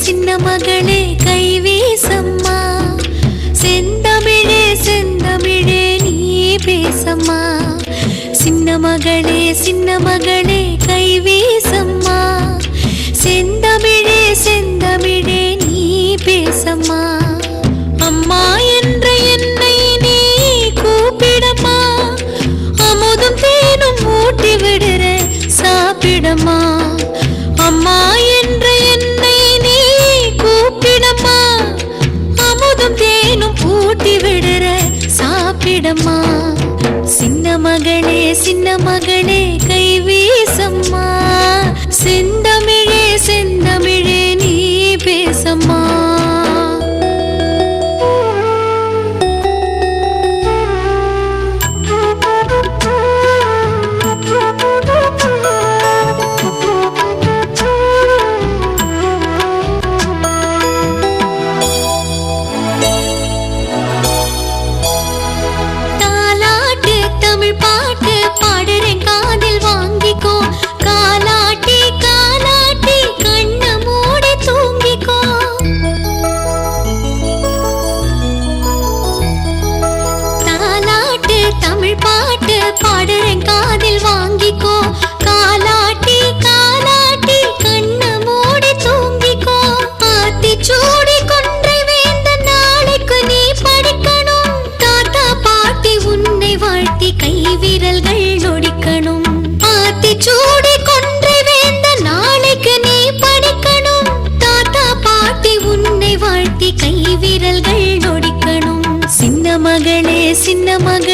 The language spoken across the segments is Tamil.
சின்ன மகளே கை கைவிடம்மா சின்ன மகனே சின்ன மகனே கைவீசம்மா. சின்ன சின்ன மகள்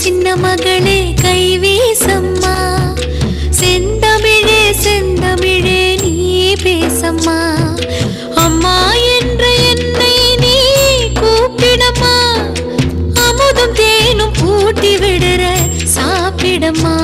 சின்ன மகளே கைவேசம்மா. செந்தமிழே செந்தமிழே நீ பேசம்மா. அம்மா என்ற என்னை நீ கூப்பிடம்மா. அமுதம் தேனும் பூட்டி விடுற சாப்பிடம்மா.